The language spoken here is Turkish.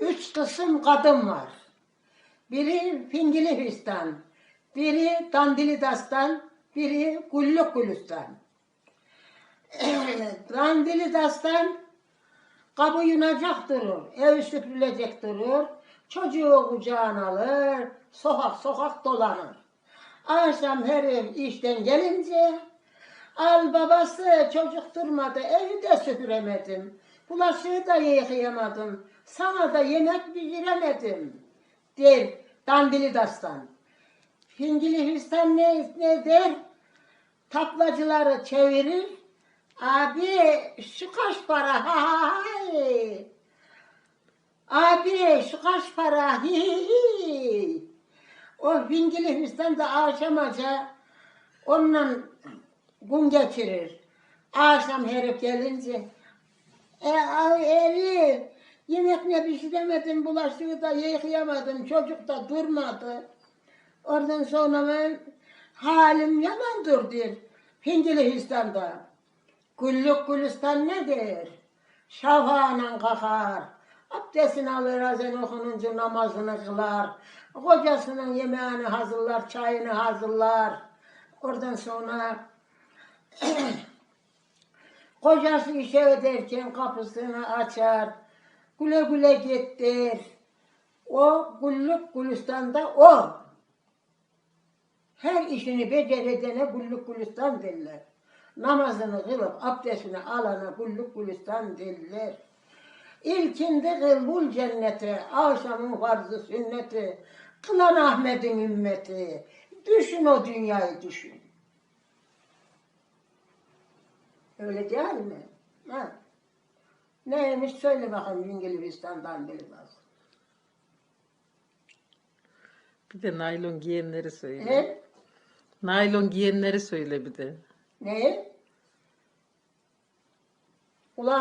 üç kısım kadın var. Biri Fingili Hüstan, biri Dandili Dastan, biri Gulluk Gülistan. Dandili Dastan kabı yunacak durur, ev süpürülecek durur, çocuğu kucağına alır, sokak sokak dolanır. Akşam her ev işten gelince al babası çocuk durmadı evi de süpüremedim. Bulaşığı da yıkayamadım. Sana da yemek pişiremedim. Der dandili dastan. Fingili Hüstan ne, ne der? Taklacıları çevirir. Abi şu kaç para? Ha ha hay. Abi şu kaç para? Hi hi hi. O Fingili Hüstan da akşamaca onunla gün geçirir. Akşam herif gelince e, ay Elif yemek ne pişiremedim bulaşığı da yıkayamadım çocuk da durmadı. Oradan sonra ben halim yamandır der. Fingili Hüsnan'da. Güllük gülistan ne der? Şafağına kalkar. Abdestini alır, azan okununca namazını kılar. Kocasının yemeğini hazırlar, çayını hazırlar. Oradan sonra kocası işe öderken kapısını açar. Güle güle git der. O güllük gülistanda o. Her işini beceredene güllük gülistan derler. Namazını kılıp abdestini alana güllük gülistan derler. İlkinde kılbul cenneti, akşamın farzı sünneti, kılan Ahmet'in ümmeti. Düşün o dünyayı düşün. Öyle değil mi? Ha. Neymiş söyle bakalım İngilistan'dan bak. Bir de naylon giyenleri söyle. He? Naylon giyenleri söyle bir de. Ne?